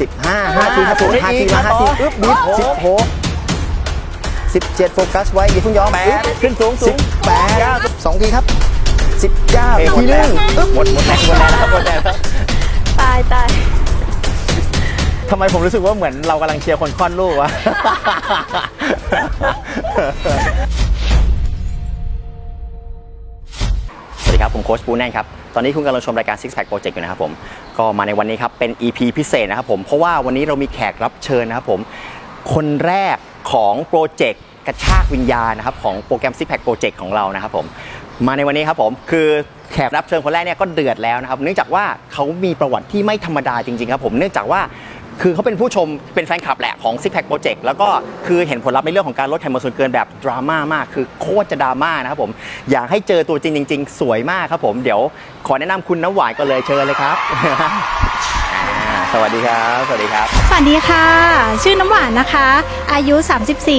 สิบห้าห้าทีครับผมห้าทีมาห้าทีอึ๊บบีบสิบหกสิบเจ็ดโฟกัสไว้อย่าเพิ่งยอมแปอึ๊ดบขึ้นสูงสูสิงบแปดสองทีครับสิบเก้าเอ้ยอีกหมทีดหนึแรงอึ๊บหมดหมดแรงหมดแรงแล้วครับหมดแรงแล้วตายตายทำไมผมรู้สึกว่าเหมือนเรากำลังเชียร์คนคลอดลูกวะสวัสดีครับ ผมโค้ชปูแน่นครับต อนนี้คุณกำลังชมรายการ Six Pack Project อยู่นะครับผมก็มาในวันนี้ครับเป็น EP พิเศษนะครับผมเพราะว่าวันนี้เรามีแขกรับเชิญนะครับผมคนแรกของโปรเจกต์กระชากวิญญาณนะครับของโปรแกรม Six Pack Project ของเรานะครับผมมาในวันนี้ครับผมคือแขกรับเชิญคนแรกเนี่ยก็เดือดแล้วนะครับเนื่องจากว่าเขามีประวัติที่ไม่ธรรมดาจริงๆครับผมเนื่องจากว่า คือเขาเป็นผู้ชมเป็นแฟนคลับแหละของ Six Pack Project แล้วก็คือเห็นผลลัพธ์ในเรื่องของการลดไขมันส่วนเกินแบบดราม่ามาก คือโคตรจะดราม่านะครับผม อยากให้เจอตัวจริงจริงๆ สวยมากครับผม เดี๋ยวขอแนะนำคุณน้ำหวานก็เลยเชิญเลยครับ อ่าสวัสดีครับ สวัสดีครับ สวัสดีค่ะ ชื่อน้ำหวานนะคะ อายุ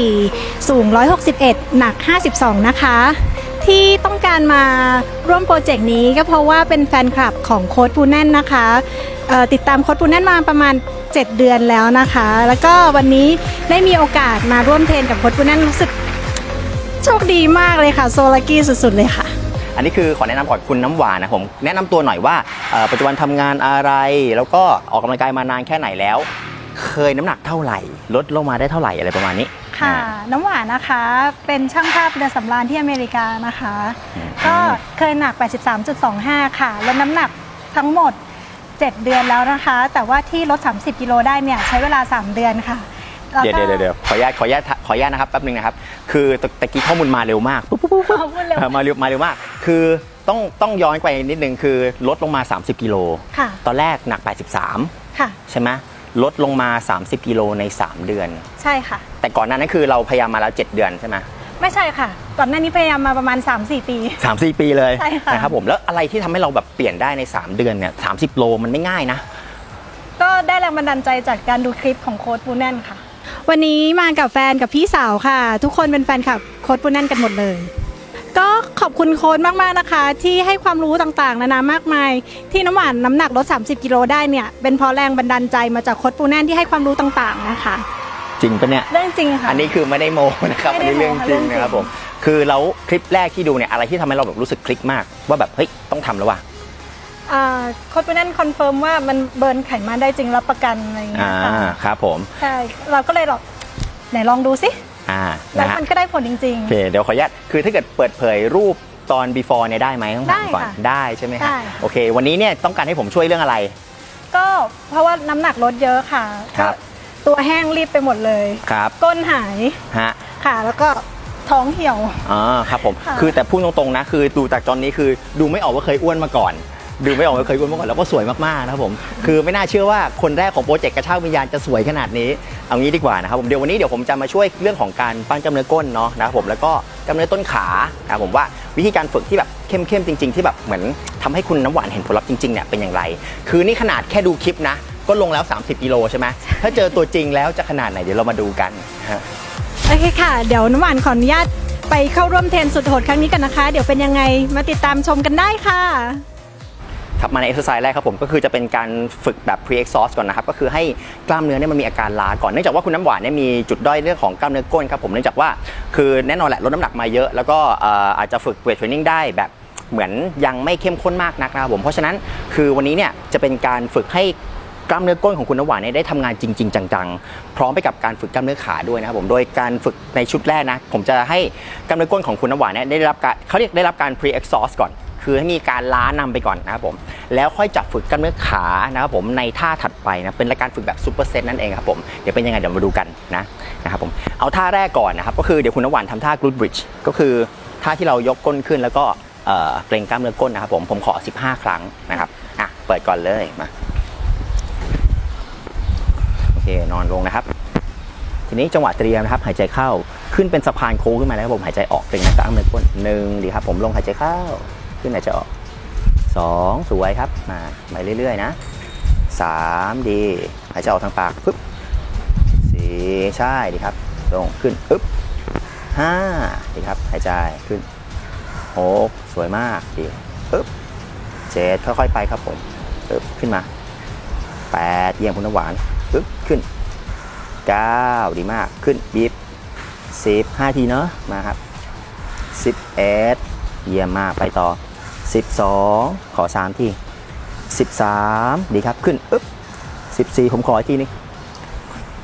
34 สูง 161 หนัก 52 นะคะ ที่ต้องการมาร่วมโปรเจกต์นี้ก็เพราะว่าเป็นแฟนคลับของโค้ดปูแน่นนะคะเอ่อติดตามโค้ดปูแน่นมาประมาณ 7 เดือนแล้วนะคะ แล้วก็วันนี้ได้มีโอกาสมาร่วมเทรนกับโค้ดปูแน่นรู้สึกโชคดีมากเลยค่ะ โซลากี้สุดๆเลยค่ะ อันนี้คือขอแนะนำก่อนคุณน้ำหวานนะผมแนะนำตัวหน่อยว่าเอ่อปัจจุบันทำงานอะไร แล้วก็ออกกำลังกายมานานแค่ไหนแล้ว เคยน้ำหนักเท่าไหร่ ลดลงมาได้เท่าไหร่อะไรประมาณนี้ค่ะ อ่า น้ำหวานนะคะ เป็นช่างภาพเรือสำราญที่อเมริกานะคะอืมก็เคยหนัก 83.25 ค่ะลดน้ำหนักทั้งหมด 7 เดือนแล้วนะคะ แต่ว่าที่ลด 30 กิโลได้เนี่ยใช้เวลา 3 เดือนค่ะแล้วเดี๋ยวก็ เดี๋ยวเดี๋ยวขออนุญาตขออนุญาตขออนุญาตนะครับแป๊บนึงนะครับ คือตะตะกี้ข้อมูลมาเร็วมากปุ๊บปุ๊บปุ๊บปุ๊บขอบคุณเร็ว เออมาเร็วมาเร็วมาก คือต้องต้องย้อนไปนิดนึงคือลดลงมา 30 กิโล ค่ะตอนแรกหนัก 83 ค่ะ ใช่ไหมลดลงมา 30 กิโลใน 3 เดือน ใช่ค่ะ แต่ก่อนหน้านั้นคือเราพยายามมาแล้ว 7 เดือนใช่ไหม ไม่ใช่ค่ะ ก่อนหน้านี้พยายามมาประมาณ 3-4 ปี สามสี่ปีเลยใช่ค่ะ นะครับผมแล้วอะไรที่ทำให้เราแบบเปลี่ยนได้ใน 3 เดือนเนี่ยสาโลมันไม่ง่ายนะ ก็ได้แรงบันดาลใจจากการดูคลิปของโค้ดปูแน่นค่ะ วันนี้มากับแฟนกับพี่สาวค่ะ ทุกคนเป็นแฟนคลับโค้ดปูแน่นกันหมดเลย ก็ขอบคุณโค้ดมากๆนะคะ ที่ให้ความรู้ต่างๆ นานามากมาย ที่น้ำหวานน้ำหนักลด 30 กิโลได้เนี่ยเป็นเพราะแรงบันดาลใจมาจากโค้ดปูแน่นที่ให้ความรู้ต่างๆนะคะ จริงปะเนี่ยเรื่องจริงค่ะ อันนี้คือไม่ได้โมนะครับไม่อันได้นี้เรื่องโม้ค่ะจริงเรื่องจริงนะครับผมคือแล้วคลิปแรกที่ดูเนี่ยอะไรที่ทำให้เราแบบรู้สึกคลิกมาก ว่าแบบเฮ้ยต้องทำแล้วว่ะ อ่าโค้ดปูแน่นคอนเฟิร์มว่ามันเบิร์นไขมันได้จริงรับประกันอะไรอย่างเงี้อ่ายค่ะครับผมใช่เราก็เลยหรอกไหนลองดูสิอ่าแล้วนะฮะมันก็ได้ผลจริง โอเคเดี๋ยวขออนุญาตคือถ้าเกิดเปิดเผยรูปตอน before เนี่ยได้ไหมต้องถามก่อนได้ค่ะได้ใช่ไหมครัได้โอเค วันนี้เนี่ยต้องการให้ผมช่วยเรื่องอะไร ๆ ก็เพราะว่าน้ำหนักลดเยอะค่ะครับ ก็ ตัวแห้งรีบไปหมดเลย ครับก้นหายฮะค่ะ แล้วก็ท้องเหี่ยวอ๋อครับผมค่ะ คือแต่พูดตรงๆนะ คือดูจากจอนนี้คือดูไม่ออกว่าเคยอ้วนมาก่อน ดูไม่ออกว่าเคยอ้วนมาก่อนแล้วก็สวยมากๆนะครับผม คือไม่น่าเชื่อว่าคนแรกของโปรเจกต์กระชากวิญญาณจะสวยขนาดนี้ เอางี้ดีกว่านะครับผม เดี๋ยววันนี้เดี๋ยวผมจะมาช่วยเรื่องของการปั้นกล้ามเนื้อก้นเนาะนะครับผม แล้วก็กล้ามเนื้อต้นขานะครับผมว่าวิธีการฝึกที่แบบเข้มๆจริง ๆ ที่แบบเหมือนทำให้คุณน้ำหวานเห็นผลลัพธ์จริงๆเนี่ยเป็นอย่างไร คือนี่ขนาดแค่ดูคลิปนะ ก็ลงแล้ว 30กิโลใช่ไหมถ้าเจอตัวจริงแล้วจะขนาดไหนเดี๋ยวเรามาดูกันฮะ โอเคค่ะ เดี๋ยวน้ำหวานขออนุญาตไปเข้าร่วมเทรนสุดโหดครั้งนี้กันนะคะ เดี๋ยวเป็นยังไงมาติดตามชมกันได้ค่ะ ครับมาใน exercise แรกครับผมก็คือจะเป็นการฝึกแบบ pre exhaust ก่อนนะครับ ก็คือให้กล้ามเนื้อเนี่ยมันมีอาการล้าก่อนเนื่องจากว่าคุณน้ำหวานเนี่ยมีจุดด้อยเรื่องของกล้ามเนื้อก้นครับผมเนื่องจากว่าคือแน่นอนแหละลดน้ำหนักมาเยอะ แล้วก็เอ่ออาจจะฝึกเวทเทรนนิ่งได้แบบเหมือนยังไม่เข้มข้นมากนักนะครับผมเพราะฉะนั้นคือวันนี้เนี่ยจะเป็นการฝึกให้ กล้ามเนื้อก้นของคุณน้ำหวานเนี่ยได้ทำงานจริง ๆ จังๆ พร้อมไปกับการฝึกกล้ามเนื้อขาด้วยนะครับผมโดยการฝึกในชุดแรกนะ ผมจะให้กล้ามเนื้อก้นของคุณน้ำหวานเนี่ยได้รับการเขาเรียกได้รับการ pre exhaust ก่อนคือให้มีการล้านำไปก่อนนะครับผมแล้วค่อยจับฝึกกล้ามเนื้อขานะครับผมในท่าถัดไปนะเป็นการฝึกแบบซูเปอร์เซตนั่นเองครับผมเดี๋ยวเป็นยังไงเดี๋ยวมาดูกันนะนะครับผมเอาท่าแรกก่อนนะครับก็คือเดี๋ยวคุณน้ำหวานทำท่ากรูดบริดจ์ก็คือท่าที่เรายกก้นขึ้นแล้วก็เกรงกล้ามเนื้อก้นนะครับผมผมขอ 15 ครั้งนะครับอะเปิดก่อนเลยมา นอนลงนะครับ ทีนี้จังหวะเตรียมนะครับ หายใจเข้าขึ้นเป็นสะพานโค้งขึ้นมาแล้วครับผมหายใจออกเกรงกล้ามเนื้อก้นหนึ่งดีครับผมลงหายใจเข้าขึ้นหายใจออกสองสวยครับมาไปเรื่อยๆนะสามดีหายใจออกทางปากปึ๊บสี่ใช่ดีครับลงขึ้นปึ๊บห้าดีครับหายใจขึ้นหกสวยมากดีปึ๊บเจ็ดค่อยๆไปครับผมปึ๊บขึ้นมาแปดเยี่ยมคุณน้ำหวาน ปึ๊บขึ้นเก้าดีมากขึ้นบีบสิบห้าทีเนาะมาครับสิบเอ็ดเยี่ยมมากไปต่อสิบสองขอสามทีสิบสามดีครับขึ้นอึ๊บสิบสี่ผมขออีกทีนึง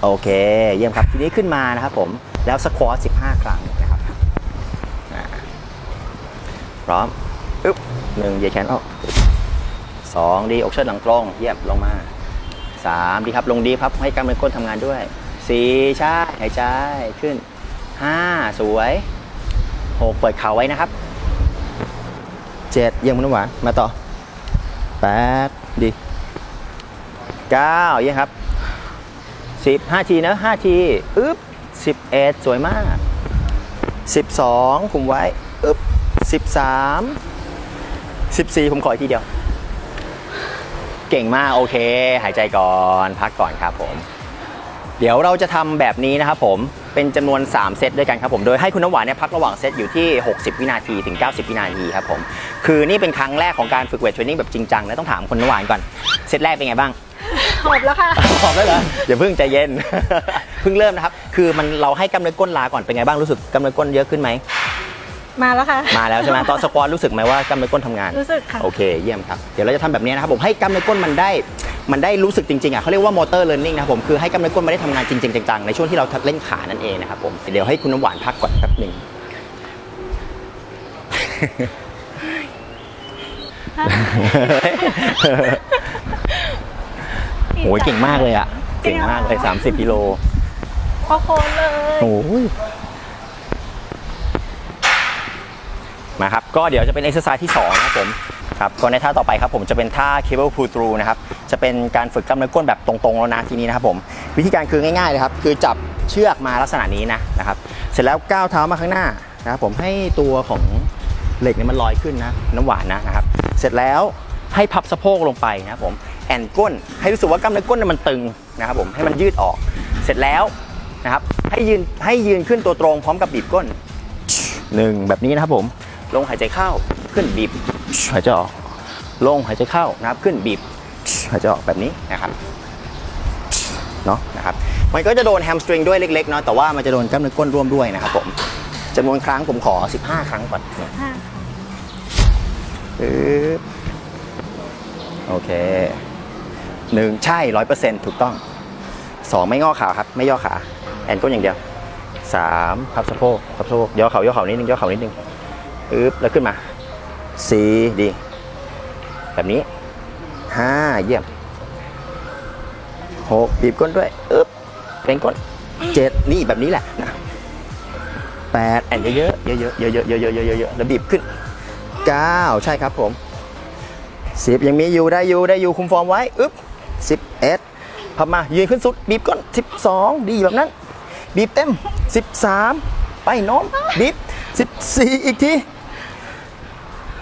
โอเค เยี่ยมครับทีนี้ขึ้นมานะครับผมแล้วสควอตสิบห้าครั้งนะครับพร้อมอึ๊บหนึ่งเหยียดแขนออกสองดีอกเชิดหลังตรงเยี่ยมลงมา สามดีครับ ลงดีครับ ให้กล้ามเนื้อก้นทำงานด้วยสี่ใช่ หายใจขึ้นห้าสวยหกเปิดเข่าไว้นะครับเจ็ดเยี่ยมคุณน้ำหวาน มาต่อแปดดีเก้าเยี่ยมครับสิบห้าทีนะห้าทีอึ๊บสิบเอ็ดสวยมากสิบสองคุมไว้อึ๊บสิบสามสิบสี่ผมขออีกทีเดียว เก่งมากโอเค หายใจก่อนพักก่อนครับผม เดี๋ยวเราจะทำแบบนี้นะครับผมเป็นจำนวน 3 เซตด้วยกันครับผม โดยให้คุณน้ำหวานเนี่ยพักระหว่างเซตอยู่ที่ 60 วินาทีถึง 90 วินาทีครับผม คือนี่เป็นครั้งแรกของการฝึกเวทเทรนนิ่งแบบจริงจังนะต้องถามคุณน้ำหวานก่อน เซตแรกเป็นไงบ้าง หอบแล้วค่ะบอกได้เหรออย่าเพิ่งใจเย็น เพิ่งเริ่มนะครับ คือมันเราให้กล้ามเนื้อก้นลาก่อนเป็นไงบ้างรู้สึกกล้ามเนื้อก้นเยอะขึ้นไหม มาแล้วค่ะ มาแล้วใช่ไหมตอนสควอตรู้สึกไหมว่ากล้ามเนื้อก้นทำงาน รู้สึกค่ะ โอเคเยี่ยมครับ เดี๋ยวเราจะทำแบบนี้นะครับผมให้กล้ามเนื้อก้นมันได้ มันได้รู้สึกจริงๆอะเขาเรียกว่า motor learning นะครับผมคือให้กล้ามเนื้อก้นมันได้ทำงานจริงๆจังๆในช่วงที่เราเล่นขานั่นเองนะครับผมเดี๋ยวให้คุณน้ำหวานพักก่อนแป๊บหนึ่งโอ้ยเก่งมากเลยอะเก่งมากเลย30กิโลพอโคนเลยโอ้ย มาครับก็เดี๋ยวจะเป็น exercise ที่2นะครับผมครับก็ในท่าต่อไปครับผมจะเป็นท่า cable pull through นะครับจะเป็นการฝึกกล้ามเนื้อก้นแบบตรงๆแล้วนะทีนี้นะครับผมวิธีการคือง่ายๆเลยครับคือจับเชือกมาลักษณะนี้นะนะครับเสร็จแล้วก้าวเท้ามาข้างหน้านะครับผมให้ตัวของเหล็กเนี่ยมันลอยขึ้นนะน้ำหวานนะนะครับเสร็จแล้วให้พับสะโพกลงไปนะครับผมแอนก้น ให้รู้สึกว่ากล้ามเนื้อก้นเนี่ยมันตึงนะครับผมให้มันยืดออก เสร็จแล้วนะครับให้ยืนให้ยืนขึ้นตัวตรงพร้อมกับบีบก้นหนึ่งแบบนี้นะครับผม ลงหายใจเข้าขึ้นบีบหายใจออก ลงหายใจเข้านะครับขึ้นบีบหายใจออกแบบนี้นะครับเนาะนะครับมันก็จะโดนแฮมสตริงด้วยเล็กๆเนาะแต่ว่ามันจะโดนกล้ามเนื้อก้นร่วมด้วยนะครับผมจำนวนครั้งผมขอ 15 ครั้งก่อนค่ะปึ๊บโอเคหนึ่งใช่ร้อยเปอร์เซ็นต์ถูกต้องสองไม่งอขาครับ ไม่ย่อขา แอนก้นอย่างเดียวสามพับสะโพกพับสะโพกย่อเข่าย่อเข่านิดนึงย่อเข่านิดนึง ปึ๊บแล้วขึ้นมาสี่ดี แบบนี้ห้าเยี่ยมหกบีบก้นด้วยอึ๊บเป็นก้นเจ็ดนี่แบบนี้แหละนะแปดแอนเยอะๆเยอะๆเยอะๆเยอะเยอะเยอะแล้วบีบขึ้น9ใช่ครับผม10ยังมีอยู่ได้อยู่ได้อยู่คุมฟอร์มไว้อึ๊บ11พับมายืนขึ้นสุด บีบก้น12ดีแบบนั้น บีบเต็ม13ไปน้อมบีบ14อีกที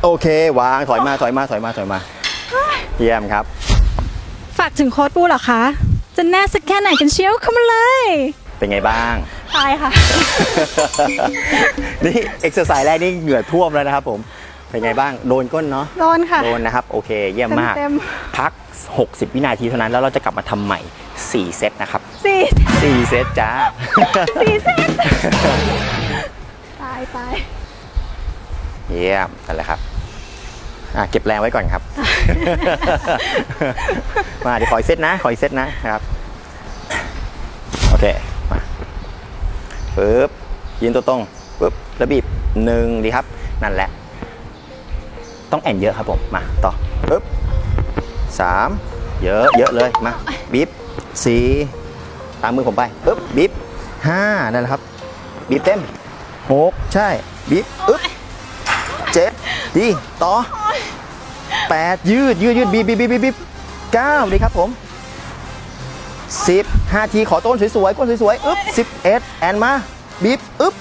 โอเควางถอยมาถอยมาถอยมาถอยมาเยี่ยมครับ ฝากถึงโค้ดปูเหรอคะ จะแน่สักแค่ไหนกันเชียวเข้ามาเลยเป็นไงบ้าง ตายค่ะ นี่เอ็กซ์ไซส์แรกนี่เหงื่อท่วมแล้วนะครับผมเป็นไงบ้างโดนก้นเนาะโดนค่ะ โดนนะครับ โอเค เยี่ยมมาก เต็ม พัก 60 วินาทีเท่านั้นแล้วเราจะกลับมาทำใหม่ 4 เซตนะครับ สี่4 เซตจ้า สี่เซนตายตาย เยี่ยมนั่นแหละครับอะ เก็บแรงไว้ก่อนครับ มาเดี๋ยวขออีกเซตนะ ขออีกเซตนะครับ โอเค มาปึ๊บยืนตัวตรงปึ๊บแล้วบีบหนึ่งดีครับ นั่นแหละ ต้องแอนเยอะครับผม มา ต่อปึ๊บสามเยอะเยอะเลย มา บีบสี่ตามมือผมไปปึ๊บบีบห้านั่นแหละครับ บีบเต็มหกใช่ บีบอึ๊บเจ็ ดีต่อแปดยืดยืดยืดบีบบีบบีบบีบีเก้าดีครับผมสิบห้าทีขอต้นสวยๆก้นสวยๆอึ๊บสิบเอ็ดแอนมาบีบอึ๊บ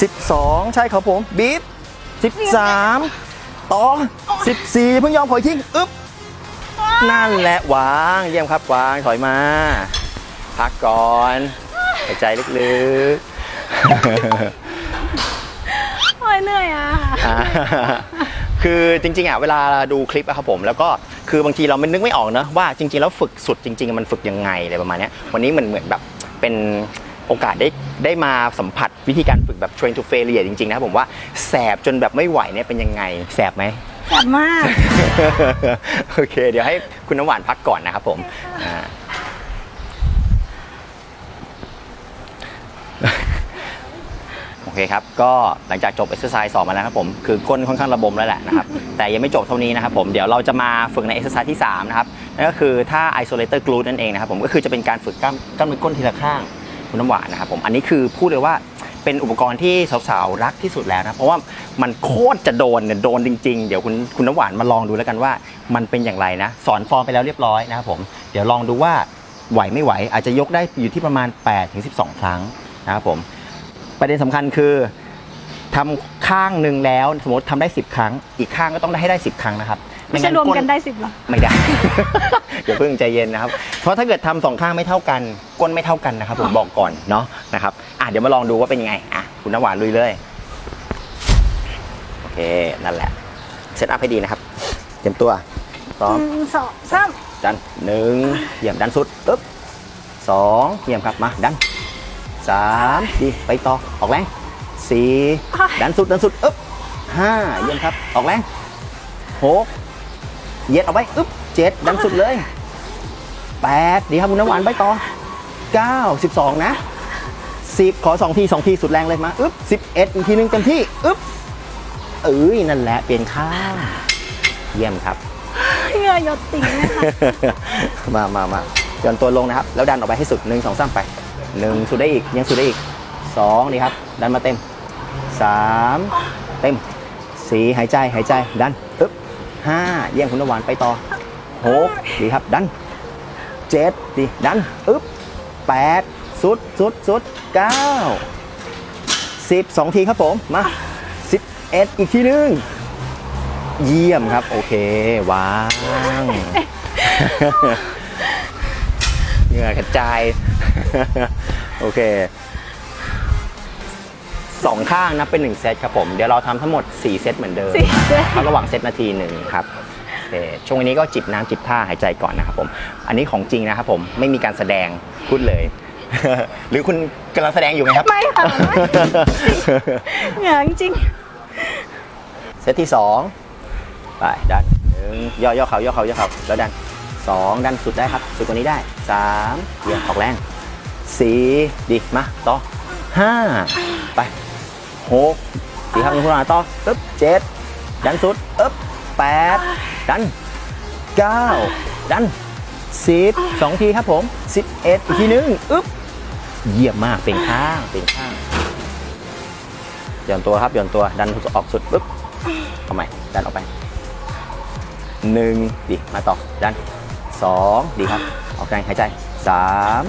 สิบสองใช่ครับผมบีบสิบสามต่อสิบสี่เพิ่งยอมถอยทิ้งอึ๊บนั่นแหละวางเยี่ยมครับวางถอยมา พักก่อนหายใจลึกๆ อ้ยเหนื่อยอะ อ่าคือจริงๆอะเวลาดูคลิปอะครับผมแล้วก็คือบางทีเราไม่นึกไม่ออกเนอะว่าจริงๆแล้วฝึกสุดจริงๆ มันฝึกยังไงอะไรประมาณเนี้ยวันนี้มันเหมือนแบบเป็นโอกาสได้ได้มาสัมผัสวิธีการฝึกแบบ train to failure จริงๆนะครับผมว่าแสบจนแบบไม่ไหวเนี่ยเป็นยังไงแสบไหมแซ่บมาก โอเค เดี๋ยวให้คุณน้ำหวานพักก่อนนะครับผมอ่าโอ เคครับ ก็หลังจากจบ exercise 2มาแล้วครับผม คือก้นค่อนข้างระบมแล้วแหละนะครับ แต่ยังไม่จบเท่านี้นะครับผม เดี๋ยวเราจะมาฝึกใน exercise ที่ 3 นะครับ นั่นก็คือท่า isolator glute นั่นเองนะครับผม ก็คือจะเป็นการฝึกกล้ามกล้ามเนื้อก้นทีละข้างคุณน้ำหวานนะครับผม อันนี้คือพูดเลยว่าเป็นอุปกรณ์ที่สาวๆรักที่สุดแล้วนะ เพราะว่ามันโคตรจะโดนเนี่ยโดนจริง ๆ เดี๋ยวคุณคุณน้ำหวานมาลองดูแล้วกันว่า มันเป็นอย่างไรนะ สอนฟอร์มไปแล้วเรียบร้อยนะครับผม เดี๋ยวลองดูว่าไหวไม่ไหวอาจจะยกได้อยู่ที่ประมาณ8ถึง12 ครั้งนะครับผม ประเด็นสำคัญคือทำข้างหนึ่งแล้วสมมติทำได้ 10 ครั้ง อีกข้างก็ต้องได้ให้ได้ 10 ครั้งนะครับไม่ใช่รวมกันได้สิบหรอไม่ได้เดี๋ยวเพิ่งใจเย็นนะครับ เพราะถ้าเกิดทำสองข้างไม่เท่ากัน ก้นไม่เท่ากันนะครับ ผมบอกก่อนเนาะนะครับอะเดี๋ยวมาลองดูว่าเป็นยังไงอะคุณน้ำหวานลุยเลยโอเคนั่นแหละเซตอัพให้ดีนะครับ เตรียมตัวพร้อมหนึ่งสองสามดันหนึ่งเหยียบดันสุดปึ๊บสองเหยียบครับมาดัน สามดีไปต่อ ออกแรงสี่ดันสุด ดันสุด อึ๊บห้าเยี่ยมครับ ออกแรงหกเหยียดออกไปอึ๊บเจ็ดดันสุดเลยแปดดีครับคุณน้ำหวานไปต่อเก้าสิบสองนะสิบขอสองทีสองทีสุดแรงเลยมา อึ๊บสิบเอ็ดอีกทีหนึงเต็มที่ อึ๊บเอ้ยนั่นแหละ เปลี่ยนข้างเยี่ยมครับเหงื่อหยดติ่งนะคะมามามาย่อนตัวลงนะครับ แล้วดันออกไปให้สุดหนึ่งสองสามไป หนึ่งสุดได้อีกยังสุดได้อีกสองดีครับ ดันมาเต็มสามเต็มสี่หายใจหายใจดันอึ๊บห้าเยี่ยมคุณนำหวานไปต่อหกดีครับดันเจ็ดดีดันอึ๊บแปดสุดสุดสุดเก้าสิบสองทีครับผมมาสิบเอ็ดอีกทีหนึงเยี่ยมครับ โอเควาง งื่อกระจาย โอเคสองข้างนับเป็นหนึ่งเซตครับผม เดี๋ยวเราทำทั้งหมด 4 เซตเหมือนเดิมสี่เซตพักระหว่างเซตนาทีหนึ่งครับโอเคช่วงนี้ก็จิบน้ำจิบท่าหายใจก่อนนะครับผม อันนี้ของจริงนะครับผมไม่มีการแสดงพูดเลย หรือคุณกำลังแสดงอยู่ไหมครับ ไม่ค่ะไม่เหงื่อจริง เซตที่สองไปดันหนึ่งย่อย่อเขาย่อเขาย่อเขาแล้วดัน สองดันสุดได้ครับ สุดกว่านี้ได้สามเหยียบออกแรงสี่ดี มา ต่อห้าไปหกดีครับคุณผู้ชมต่อปึ๊บเจ็ดดันสุดปึ๊บแปดดันเก้าดันสิบสองทีครับผมสิบเอ็ดอีกทีนึงอึ๊บเยี่ยมมากเป็นข้างเป็นข้างหย่อนตัวครับหย่อนตัวดันออกสุดปึ๊บเอาใหม่ดันออกไปหนึ่งดีมาต่อดัน สองดีครับ ออกแรงหายใจสาม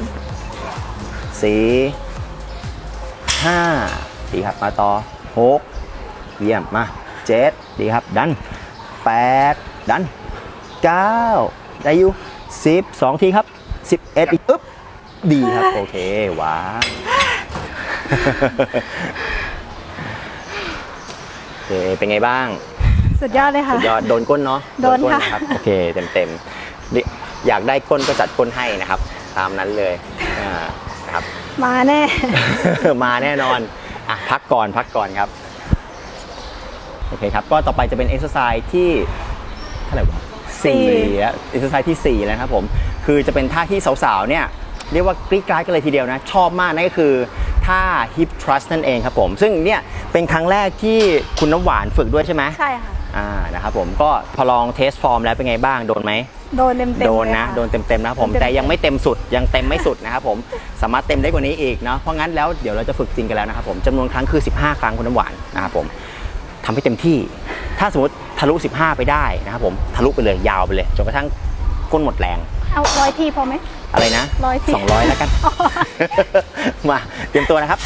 สี่ห้าดีครับ มาต่อหกเยี่ยม มาเจ็ดดีครับ ดันแปดดันเก้าได้อยู่สิบสองทีครับสิบเอ็ดอีกอึ๊บดีครับ โอเค ว้าวโอเคเป็นไงบ้างๆสุดยอดเลยค่ะ สุดยอดโดนก้นเนาะโดนก้นค่ะนะครับ โอเค เต็มเต็มๆดิ อยากได้ก้นก็จัดก้นให้นะครับ ตามนั้นเลยอ่านะครับ มาแน่ มาแน่นอนอะพักก่อนพักก่อนครับโอเคครับ ก็ต่อไปจะเป็นเอ็กซ์ไซส์ที่เท่าไหร่วะสี่แล้วเอ็กซ์ไซส์ที่ 4 แล้วนะครับผม คือจะเป็นท่าที่สาวๆเนี่ยเรียกว่ากรี๊ดกราดกันเลยทีเดียวนะ ชอบมากนั่นก็คือท่า hip thrust นั่นเองครับผม ซึ่งเนี่ยเป็นครั้งแรกที่คุณน้ำหวานฝึกด้วยใช่ไหมใช่ค่ะ อ่านะครับผมก็พอลองเทสฟอร์มแล้วเป็นไงบ้างโดนไหมโดนเต็มๆโดนเลยนะค่ โดนเต็มๆนะครับผมโดนเต็มๆ แต่ยังไม่เต็มสุดยังเต็มไม่สุดนะครับผมสามารถเต็มได้กว่านี้อีกเนาะเพราะงั้นแล้วเดี๋ยวเราจะฝึกจริงกันแล้วนะครับผมจำนวนครั้งคือ 15 ครั้งคุณน้ำหวานนะครับผมทำให้เต็มที่ ถ้าสมมติทะลุ 15 ไปได้นะครับผมทะลุไปเลยยาวไปเลยจนกระทั่งก้นหมดแรง เอาร้อยทีพอไหม อะไรนะร้อยที200แล้วกัน มาเตรียมตัวนะครับ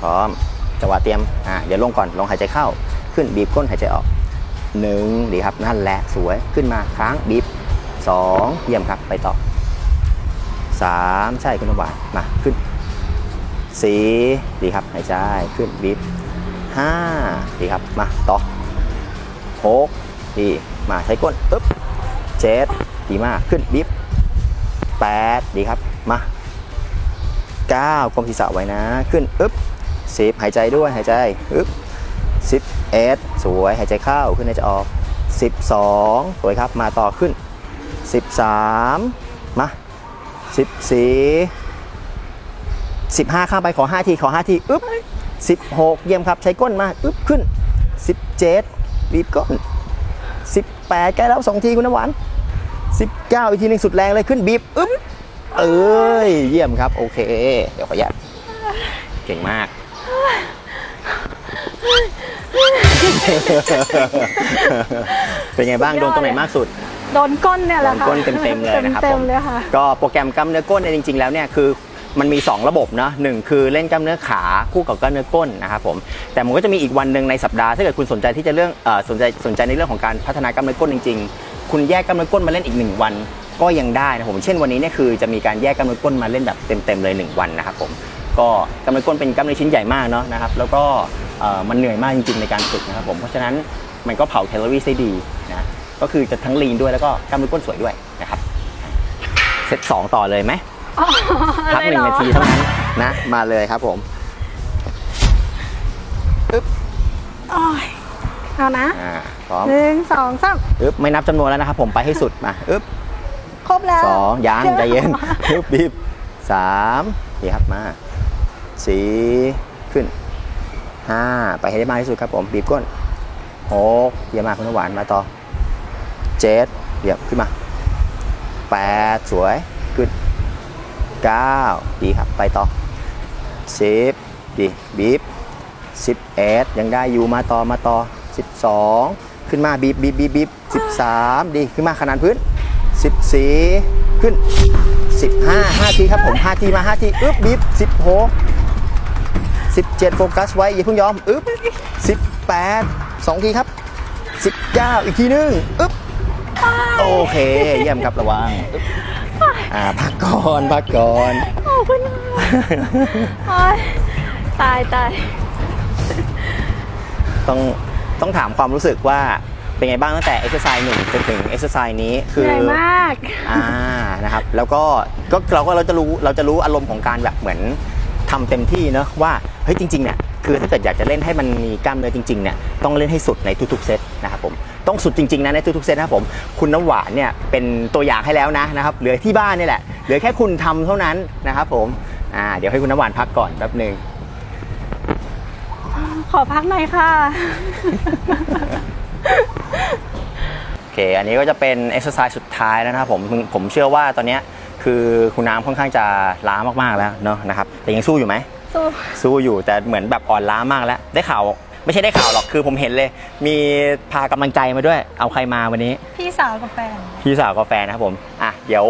พร้อมจังหวะเตรียมอ่าเดี๋ยวลงก่อนลงหายใจเข้าขึ้นบีบก้นหายใจออกหนึ่งดีครับนั่นแหละสวยขึ้นมาค้างบีบสองเยี่ยมครับไปต่อสามใช่คุณน้ำหวานมาขึ้นสี่ดีครับหายใจขึ้นบีบห้าดีครับมาต่อหกดีมาใช้ก้นปึ๊บเจ็ดดีมากขึ้นบิฟแปดดีครับมาเก้ากลมศีรษะไว้นะขึ้นอึ๊บ สิบหายใจด้วยหายใจอึ๊บสิบเอ็ดสวยหายใจเข้าขึ้นหายใจออกสิบสองสวยครับมาต่อขึ้นสิบสามมาสิบสี่สิบห้าข้ามไปขอห้าทีขอห้าทีอึ๊บสิบหกเยี่ยมครับใช้ก้นมาอึ๊บขึ้นสิบเจ็ดบีบก้นสิบแปดใกล้แล้วสองทีคุณน้ำหวานสิบเก้าอีกทีหนึ่งสุดแรงเลยขึ้นบีบอึ๊บเอ้ยเยี่ยมครับ โอเค เดี๋ยวขออนุญาตเก่งมาก เป็นไงบ้าง โดนตรงไหนมากสุด โดนก้นเนี่ยแหโดละนค่ะก้นเต็มๆเลยนะครับเต็ผมมๆเลยค่ะ ก็โปรแกรมกล้ามเนื้อก้นเนี่ยจริง ๆ แล้วเนี่ยคือมันมี 2 ระบบนะหนึ่งคือเล่นกล้ามเนื้อขาคู่กับกล้ามเนื้อก้นนะครับผมแต่มันก็จะมีอีกวันหนึ่งในสัปดาห์ถ้าเกิดคุณสนใจที่จะเรื่องเอ่อสนใจสนใจในเรื่องของการพัฒนากล้ามเนื้อก้นจริง ๆ คุณแยกกล้ามเนื้อก้นมาเล่นอีกหนึ่งวันก็ยังได้นะผมเช่นวันนี้เนี่ยคือจะมีการแยกกล้ามเนื้อก้นมาเล่นแบบเต็มๆเลยหนึ่งวันนะครับผม ก็กล้ามเนื้อก้นเป็นกล้ามเนื้อชิ้นใหญ่มากเนาะนะครับแล้วก็เอ่อมันเหนื่อยมากจริงๆในการฝึกนะครับผมเพราะฉะนั้นมันก็เผาแคลอรี่ได้ดีนะก็คือจะทั้งลีนด้วยแล้วก็กล้ามเนื้อก้นสวยด้วยนะครับเซตสองต่อเลยไหมพักหนึ่งนาทีเท่านั้นนะมาเลยครับผมโอ้ยเอานะอ่าพร้อมหนึ่งสองสามอึ๊บไม่นับจำนวนแล้วนะครับผมไปให้สุดมาอึ๊บครบแล้วสองยังใจเย็นอึ๊บบีบสามดีครับมา สี่ขึ้นห้าไปให้ได้มากที่สุดครับผมบีบก้นหกเยี่ยมมากคุณน้ำหวานมาต่อเจ็ดเดี๋ยวขึ้นมาแปดสวยขึ้นเก้าดีครับไปต่อสิบดีบีบ11 ยังได้อยู่มาต่อมาต่อ 12 ขึ้นมาบีบบีบบีบบีบ13 ดีขึ้นมาขนาดพื้น 14 ขึ้น 15 5ทีครับผม 5 ทีมา 5 ที อึ๊บบีบ16 17 โฟกัสไว้ อย่าเพิ่งยอมอึ๊บ18 2 ทีครับ 19 อีกทีนึงอึ๊บโอเค เยี่ยมครับระวังอึ๊บอ่าพักก่อนพักก่อนขอบคุณค่ะโอ๊ยตายตายต้องต้องถามความรู้สึกว่าเป็นไงบ้างตั้งแต่ exercise หนึ่งจนถึง exercise นี้คืเหอนื่อยมากอ่านะครับแล้วก็ก็เราก็เราจะรู้เราจะรู้อารมณ์ของการแบบเหมือน ทำเต็มที่เนอะว่าเฮ้ยจริงๆเนี่ยคือถ้าเกิดอยากจะเล่นให้มันมีกล้ามเนื้อจริงๆเนี่ยต้องเล่นให้สุดในทุกๆเซตนะครับผมต้องสุดจริงๆนะในทุกๆเซตนะครับผมคุณน้ำหวานเนี่ยเป็นตัวอย่างให้แล้วนะนะครับเหลือที่บ้านนี่แหละเหลือแค่คุณทำเท่านั้นนะครับผมอ่าเดี๋ยวให้คุณน้ำหวานพักก่อนแป๊บหนึ่งขอพักหน่อยค่ะโอเคอันนี้ก็จะเป็น exercise สุดท้ายแล้วนะครับผมผมผมเชื่อว่าตอนเนี้ย คือคุณน้ำค่อนข้างจะล้ามากๆแล้วเนาะนะครับแต่ยังสู้อยู่ไหมสู้สู้อยู่แต่เหมือนแบบอ่อนล้ามากแล้ว ได้ข่าวไม่ใช่ได้ข่าวหรอกคือผมเห็นเลย มีพากำลังใจมาด้วย เอาใครมาวันนี้ พี่สาวกับแฟน พี่สาวกับแฟนนะครับผมอะเดี๋ยว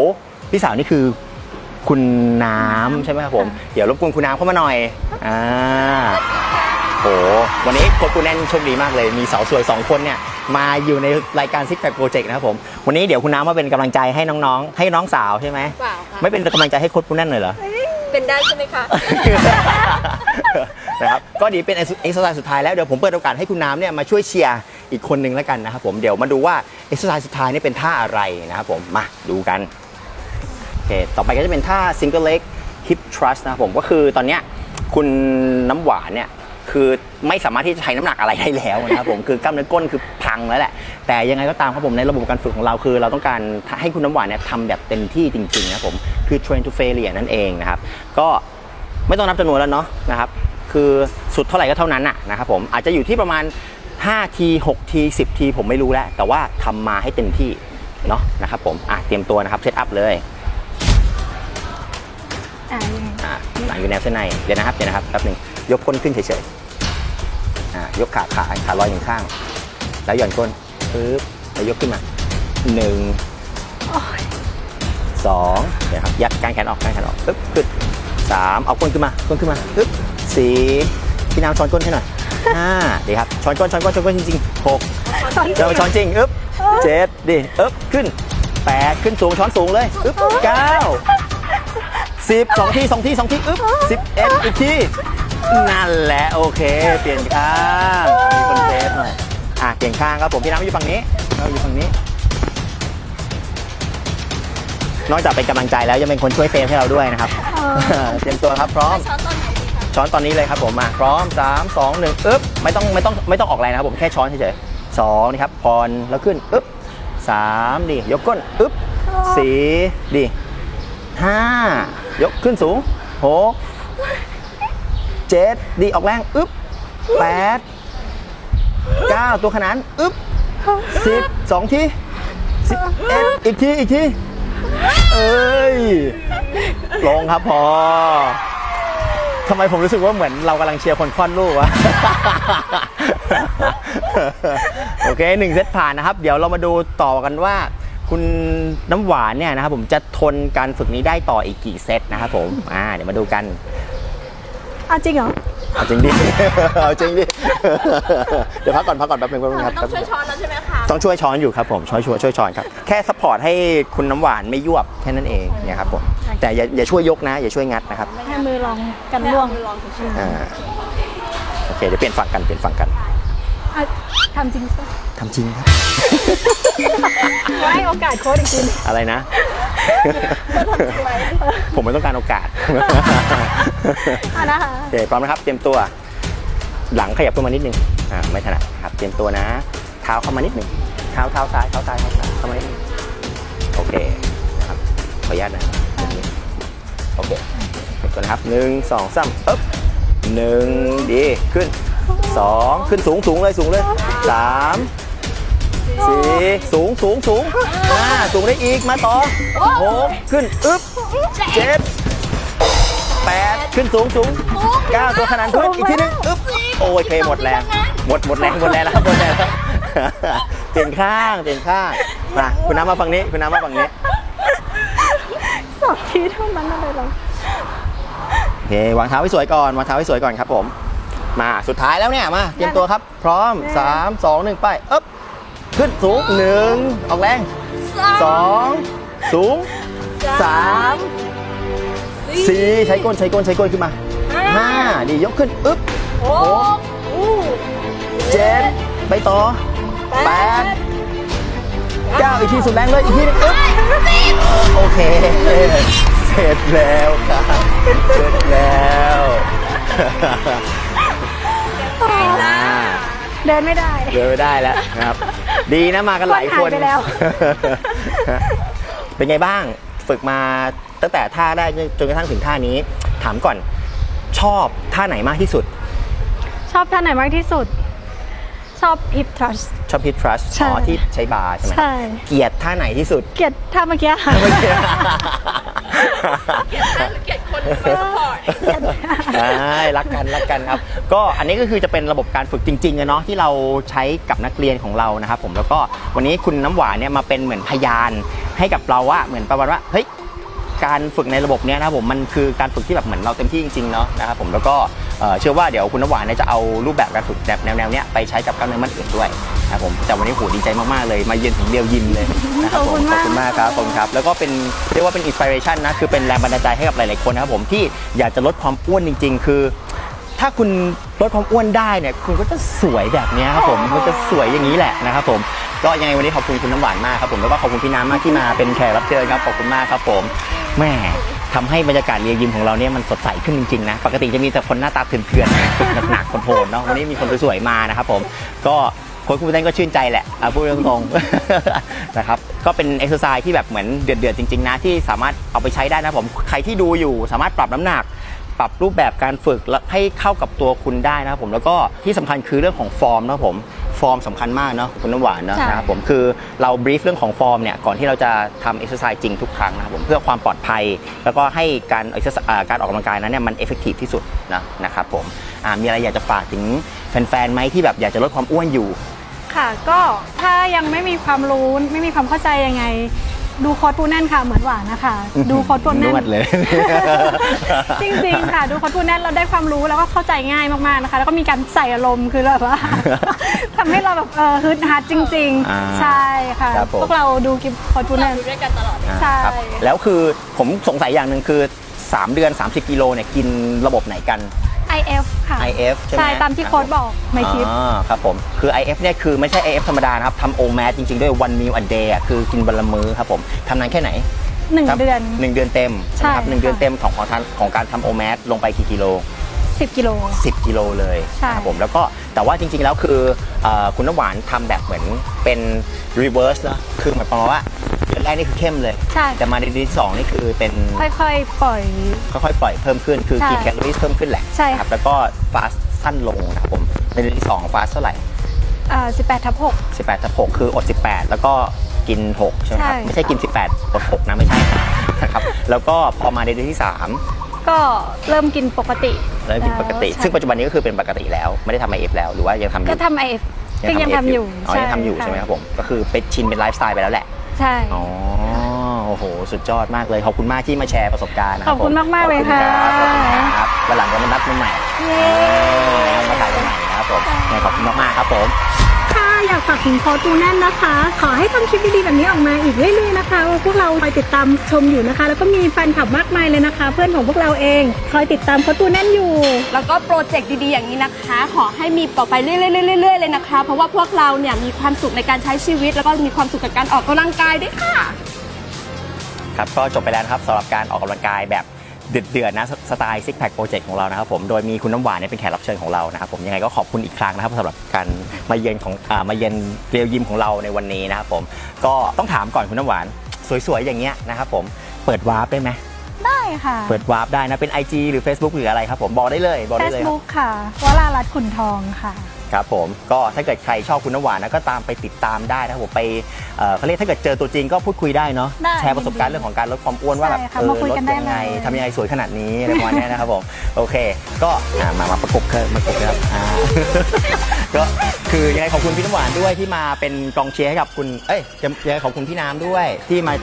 พี่สาวนี่คือคุณน้ำใช่ไหมครับผมเดี๋ยวรบกวนคุณน้ำเข้ามาหน่อยอ่าโหวันนี้โค้ชกูแน่นโชคดีมากเลย มีสาวสวย2คนเนี่ย มาอยู่ในรายการซิกแพคโปรเจกต์นะครับผม วันนี้เดี๋ยวคุณน้ำมาเป็นกำลังใจให้น้องๆ ให้น้องสาวใช่ไหมเปล่าค่ะ ไม่เป็นกำลังใจให้โค้ชกูแน่นเลยเหรอ เป็นได้ใช่ไหมคะ นะครับก็ดีเป็นเอ็กซ์ไซส์สุดท้ายแล้ว เดี๋ยวผมเปิดโอกาสให้คุณน้ำเนี่ยมาช่วยเชียร์อีกคนนึงแล้วกันนะครับผมเดี๋ยวมาดูว่าเอ็กซ์ไซส์สุดท้ายนี่เป็นท่าอะไรนะครับผมมาดูกันโอเคต่อไปก็จะเป็นท่า single leg hip thrust นะครับผมก็คือตอนเนี้ยคุณน้ำหวานเนี่ย คือไม่สามารถที่จะใช้น้ำหนักอะไรได้แล้วนะครับผมคือกล้ามเนื้อก้นคือพังแล้วแหละ แต่ยังไงก็ตามครับผมในระบบการฝึกของเราคือ เราต้องการให้คุณน้ำหวานเนี่ยทำแบบเต็มที่จริงๆนะครับผมคือ train to failure นั่นเองนะครับก็ไม่ต้องนับจำนวนแล้วเนาะนะครับคือสุดเท่าไหร่ก็เท่านั้นน่ะนะครับผมอาจจะอยู่ที่ประมาณ5ที6ที10ทีผมไม่รู้แล้ว แต่ว่าทำมาให้เต็มที่เนาะนะครับผมอะเตรียมตัวนะครับเซตอัพเลย อ่ายังไงอ่าหลังอยู่แนวเส้นในเดี๋ยวนะครับเดี๋ยวนะครับแป๊บหนึงยกก้นขึ้นเฉยๆอ่ายกขาขาขาลอยหนึ่งข้าง แล้วหย่อนก้นปึ๊บแล้วยกขึ้นมาหนึ่งสองเดี๋ยวครับยัดกางแขนออกกางแขนออกปึ๊บขึ้นสามเอาก้นขึ้นมาก้นขึ้นมาปึ๊บสี่พี่น้ำช้อนก้นให้หน่อยห้าดีครับช้อนก้นช้อนก้นช้อนก้นจริงๆหกเดี๋ยวช้อนจริงอึ๊บเจ็ดดิอึ๊บขึ้นแปดขึ้นสูงช้อนสูงเลยอึ๊บเก้า สิบสองทีสองทีสองทีอึ๊บสิบเอ็ดอีกทีนั่นแหละโอเค เปลี่ยนข้างมีคนเซฟหน่อยอะเปลี่ยนข้างครับผมพี่น้ำอยู่ฝั่งนี้เราอยู่ฝั่งนี้ นอกจากเป็นกำลังใจแล้วยังเป็นคนช่วยเซฟให้เราด้วยนะครับเตรียมตัวครับพร้อมช้อนตอนนี้เลยครับผมมาพร้อม3 2 1อึ๊บไม่ต้องไม่ต้องไม่ต้องออกแรงนะครับผมแค่ช้อนเฉยๆสองนี่ครับพรแล้วขึ้นอึ๊บสามดียกก้นอึ๊บสี่ดี ห้ายกขึ้นสูงหกเจ็ดดีออกแรงอึ๊บแปดเก้าตัวขนานอึ๊บสิบสองทีสิบเอ็ดอีกที อีกที เอ้ย ลงครับพอทำไมผมรู้สึกว่าเหมือนเรากำลังเชียร์คนคลอดลูกวะ โอเคหนึ่งเซตผ่านนะครับ เดี๋ยวเรามาดูต่อกันว่า คุณน้ำหวานเนี่ยนะครับผมจะทนการฝึกนี้ได้ต่ออีกกี่เซตนะครับผมอ่าเดี๋ยวมาดูกันเอาจริงเหรอเอาจริงดิ เอาจริงดิ เดี๋ยวพักก่อนพักก่อนแป๊บนึงแป๊บนึงครับต้องช่วยช้อนแล้วใช่ไหมคะต้องช่วยช้อนอยู่ครับผมช่วยช่วยช่วยช้อนครับแค่ซัพพอร์ตให้คุณน้ำหวานไม่ยวบแค่นั้นเองเนี่ยครับผมแต่อย่าอย่าช่วยยกนะ อย่าช่วยงัดนะครับให้มือลองกันล่วงลองเฉยอ่าโอเคเดี๋ยวเปลี่ยนฝั่งกันเปลี่ยนฝั่งกัน อะทำจริงใช่ทำจริงครับ ให้โอกาสโค้ดอีกทีอะไรนะ ผมไม่ต้องการโอกาส อะนะคะ โอเคพร้อมนะครับ เตรียมตัว หลังขยับขึ้นมานิดนึง อ่า ไม่ถนัดครับ เตรียมตัวนะ เท้าเข้ามานิดนึง เท้าเท้าซ้าย เท้าซ้ายเท้าซ้ายเข้ามานิดนึง โอเค นะครับ ขออนุญาตนะแบบนี้โอเคเตรียมตัวนะครับหนึ่งสองสามปึ๊บหนึ่งดี ขึ้น สองขึ้นสูงสูงเลยสูงเลยสามสี่สูงสูงสูงห้าสูงได้อีกมาต่อหกขึ้นอึ๊บเจ็ดแปดขึ้นสูงสูงเก้าตัวขนาดพื้นอีกทีหนึงอึ๊บโอ้ยเพหมดแรงหมดหมดแรงหมดแรงแล้วครับหมดแรงแล้วเปลี่ยนข้างเปลี่ยนข้างมาคุณน้ำมาฝั่งนี้คุณน้ำมาฝั่งนี้สองทีเท่านั้นอะไรหรอโอเควางเท้าให้สวยก่อนวางเท้าให้สวยก่อนครับผม มาสุดท้ายแล้วเนี่ยมาเตรียมตัวครับ พร้อม 3 2 1 ไปอึ๊บขึ้นสูงหนึ่งออกแรงสองสูงสามสี่ใช้ก้นใช้ก้นใช้ก้นขึ้นมาห้าดียกขึ้นอึ๊บโอ้เจ็ดไปต่อแปดเก้าอีกทีสุดแรงเลยอีกทีหนึงอึ๊บโอเคเสร็จแล้วครับเสร็จแล้ว อ่าเดินไม่ได้ เดินไม่ได้แล้วนะครับ ดีนะมากันหลายคนหายไปแล้ว เป็นไงบ้างฝึกมาตั้งแต่ท่าได้จนกระทั่งถึงท่านี้ ถามก่อนชอบท่าไหนมากที่สุด ชอบท่าไหนมากที่สุด ชอบ hip thrust ชอบฮิตทรัสใช่อ๋อที่ใช้บาร์ใช่ไหมใช่ เกลียดท่าไหนที่สุด เกลียดท่าเมื่อกี้ค่ะเมื่อกี้เกลียดคนไม่สปอร์ต ใช่รักกันรักกันครับ ก็อันนี้ก็คือจะเป็นระบบการฝึกจริงๆอะเนาะที่เราใช้กับนักเรียนของเรานะครับผมแล้วก็วันนี้คุณน้ำหวานเนี่ยมาเป็นเหมือนพยานให้กับเราว่าเหมือนประมาณว่าเฮ้ย การฝึกในระบบเนี้ยนะครับผมมันคือการฝึกที่แบบเหมือนเราเต็มที่จริงๆเนาะนะครับผมแล้วก็เอ่อเชื่อว่าเดี๋ยวคุณน้ำหวานเนี่ยจะเอารูปแบบการฝึกแบบแนวๆเนี้ยไปใช้กับกล้ามเนื้อมัดอื่นด้วยนะครับผมแต่วันนี้โหดีใจมากๆเลยมาเยือนถึงเรียวยิมเลยนะครับผมขอบคุณมากครับขอบคุณครับแล้วก็เป็นเรียกว่าเป็นอินสปิเรชันนะคือเป็นแรงบันดาลใจให้กับหลายๆคนนะครับผมที่อยากจะลดความอ้วนจริง ๆ คือ ถ้าคุณลดความอ้วนได้เนี่ยคุณก็จะสวยแบบเนี้ยครับผมมันจะสวยอย่างนี้แหละนะครับผมก็ยังไงวันนี้ขอบคุณคุณน้ำหวานมากครับผมแล้วก็ขอบคุณพี่น้ำมากที่มาเป็นแขกรับเชิญครับขอบคุณมากครับผม แม่ทำให้บรรยากาศเรียนยิมของเราเนี่ยมันสดใสขึ้นจริงๆนะ ปกติจะมีแต่คนหน้าตาเถื่อนๆหนักๆคนโผล่เนาะวันนี้มีคนสวยๆมานะครับผมก็โค้ชคุณเต้นก็ชื่นใจแหละอาพูดตรงๆ นะครับก็เป็นเอ็กซ์ไซส์ที่แบบเหมือนเดือดๆจริงๆนะที่สามารถเอาไปใช้ได้นะผมใครที่ดูอยู่สามารถปรับน้ำหนัก ปรับรูปแบบการฝึกและให้เข้ากับตัวคุณได้นะครับผมแล้วก็ที่สำคัญคือเรื่องของฟอร์มนะครับผมฟอร์มสำคัญมากเนาะคุณน้ำหวานเนอะใช่นะครับผมคือเราบรีฟเรื่องของฟอร์มเนี่ยก่อนที่เราจะทำเอ็กซ์ไซส์จริงทุกครั้งนะครับผมเพื่อความปลอดภัย แล้วก็ให้การ exercise อ่าการออกกำลังกายนั้นเนี่ยมันเอฟเฟกตีฟที่สุดนะนะครับผมอ่ามีอะไรอยากจะฝากถึงแฟนๆไหมที่แบบอยากจะลดความอ้วนอยู่ ค่ะก็ถ้ายังไม่มีความรู้ไม่มีความเข้าใจยังไง ดูโค้ดปูแน่นค่ะเหมือนหวานนะคะ ดูโค้ดปูแน่น นวดเลย จริงๆค่ะ ดูโค้ดปูแน่นเราได้ความรู้แล้วก็เข้าใจง่ายมากๆนะคะ แล้วก็มีการใส่อารมณ์คือแบบว่า ทำให้เราแบบเออฮึดฮัดจริง อ่าๆ ใช่ค่ะ ครับผม พวกเราดูกิฟโค้ดปูแน่น อยู่ด้วยกันตลอดอ่าใช่ ครับแล้วคือผมสงสัยอย่างหนึ่งคือ 3 เดือน 30 กิโลเนี่ยกินระบบไหนกัน IF ค่ะ IF ใช่ไหมใช่ตามที่โค้ดบอกในคลิปอ๋อครับผมคือ IF เนี่ยคือไม่ใช่ IF ธรรมดานะครับทำ OMAD จริงๆ ด้วย one meal a day อะคือกินวันละมื้อครับผมทำนานแค่ไหนหนึ่งครับเดือน หนึ่งเดือนเต็มใช่นะครับหนึ่งค่ะ เดือนเต็มของของทานของการทำ OMAD ลงไปกี่กิโล 10 กิโล 10 กิโลเลยใช่ นะครับผมแล้วก็แต่ว่าจริงๆแล้วคือเอ่อคุณน้ำหวานทำแบบเหมือนเป็น reverse นะคือหมายความว่าเดือนแรกนี่คือเข้มเลย ใช่ แต่มาในเดือนที่สองนี่คือเป็นค่อยๆ ปล่อย ค่อยๆปล่อยเพิ่มขึ้น คือใช่กินแคลอรี่เพิ่มขึ้นแหละใช่ นะครับแล้วก็ฟาสสั้นลงนะครับผมในเดือนที่2ฟาสเท่าไหร่ เอ่อ18ทับ6 18ทับ6คืออด 18 แล้วก็กิน 6 ใช่ไหมครับ ใช่ ไม่ใช่กิน 18อด6นะ ไม่ใช่นะครับ แล้วก็พอมาในเดือนที่ 3 ก็เริ่มกินปกติเริ่มกินปกติใช่ซึ่งปัจจุบันนี้ก็คือเป็นปกติแล้ว ไม่ได้ทำไอเอฟแล้ว หรือว่ายังทำอยู่ก็ทำ IF ก็ยังทำอยู่อ๋อยังทำอยู่ใช่ไหมครับผม ก็คือเป็นชินเป็นไลฟ์สไตล์ไปแล้วแหละ ใช่ อ๋อ โอ้โห สุดยอดมากเลย ขอบคุณมากที่มาแชร์ประสบการณ์นะครัขอบคุณผมากๆเลยค่ะขอบคุณครับขอบคุณครับวันหลังก็มานัดกันใหม่เย้มาถ่ายกันใหม่นะครับผมเนี่ยขอบคุณมากๆครับผมค่ะ อยากฝากถึงโค้ดตูแน่นนะคะ ขอให้ทำคลิปดีๆแบบนี้ออกมาอีกเรื่อยๆนะคะพวกเราคอยติดตามชมอยู่นะคะ แล้วก็มีแฟนคลับมากมายเลยนะคะ เพื่อนของพวกเราเองคอยติดตามโค้ดตูแน่นอยู่ แล้วก็โปรเจกต์ดีๆอย่างนี้นะคะ ขอให้มีต่อไปเรื่อยๆเรื่อยๆเลยนะคะ เพราะว่าพวกเราเนี่ยมีความสุขในการใช้ชีวิต แล้วก็มีความสุขกับการออกกำลังกายด้วยค่ะ ครับก็จบไปแล้วนะครับสำหรับการออกกำลังกายแบบ เดือดๆนะสสไตล์ซิกแพคโปรเจกต์ของเรานะครับผมโดยมีคุณน้ำหวานเนี่ยเป็นแขกรับเชิญของเรานะครับผมยังไงก็ขอบคุณอีกครั้งนะครับสำหรับการมาเยือนของอามาเยือนเรียวยิมของเราในวันนี้นะครับผมก็ต้องถามก่อนคุณน้ำหวาน สวยๆอย่างเงี้ยนะครับผมเปิดวาร์ปได้ไหมได้ค่ะ เปิดวาร์ปได้นะเป็น IG หรือ Facebook หรืออะไรครับผมบอกได้เลยบอกได้เลยครับ Facebook ค่ะวรารัตน์ขุนทองค่ะ ครับผมก็ถ้าเกิดใครชอบคุณน้ำหวานนะก็ตามไปติดตามได้นะครับผมไปเอ่อเขาเรียกถ้าเกิดเจอตัวจริงก็พูดคุยได้เนาะได้แชร์ประสบการณ์เรื่องของการลดความอ้วนว่าแบบใช่ค่ะเออมาคุยลดกันได้ยังไงเลย ทำยังไงสวยขนาดนี้อะไรประมาณเนี้ยนะครับผมโอเค ก็อ่ามามาประกบเคยมาประกบนะครับอ่า ก็คือยังไงขอบคุณพี่น้ำหวานด้วยที่มาเป็นกองเชียร์ให้กับคุณเอ้ยยังไงขอบคุณพี่น้ำด้วยที่มา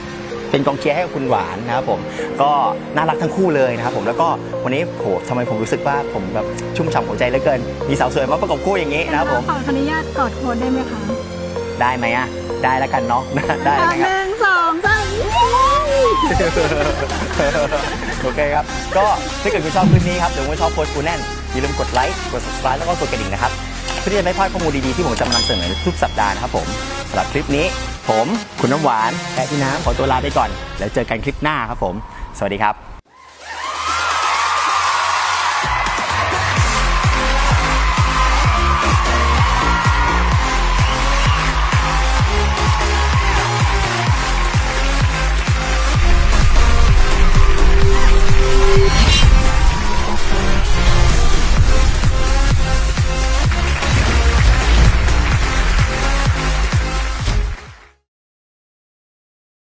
เป็นกองเชียร์ให้กับคุณหวานนะครับผมก็น่ารักทั้งคู่เลยนะครับผมแล้วก็วันนี้โหทำไมผมรู้สึกว่าผมแบบชุ่มฉ่ำหัวใจเหลือเกิน มีสาวสวยมาประกบคู่อย่างนี้นะครับผมขออนุญาตกอดโค้ดได้ไหมคะได้ไหมอะได้แล้วกันเนาะได้แล้วหนะครับนึ่งสองสามโอเคครับ ก็ถ้าเกิดคุณชอบคลิปนี้ครับหรือว่าชอบโพสต์กูแน่นอย่าลืมกดไลค์กด subscribe แล้วก็กดกระดิ่งนะครับเพื่อที่จะไม่พลาดข้อมูลดีๆที่ผมจะมานำเสนอทุกสัปดาห์นะครับผมสำหรับคลิปนี้ ผม คุณน้ำหวานและพี่น้ำขอตัวลาไปก่อน แล้วเจอกันคลิปหน้าครับผม สวัสดีครับ